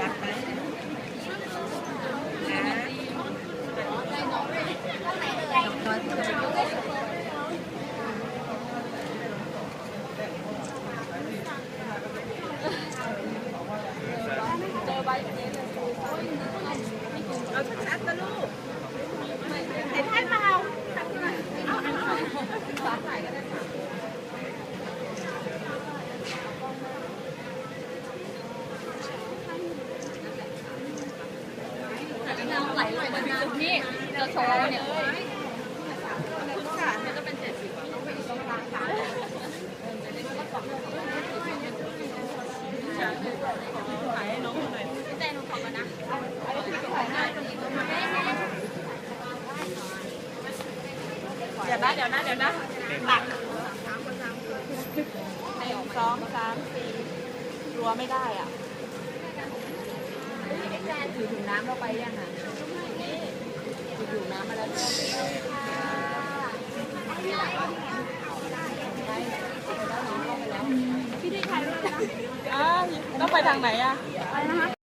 รักไหมนะเอาชัดๆนะลูกเห็นให้เปล่าเอาเอาเอา น้ำไหลลงมานี่จะโชว์เนี่ยถ่ายให้น้องหน่อยใจหนูขอก่อนนะเดี๋ยวนะเดี๋ยวนะเดี๋ยวนะหลักหนึ่งสองสามสี่รัวไม่ได้อะไอ้แจนถือถุงน้ำเราไปยังอะ ต้องไปทางไหนอะอะไรนะคะ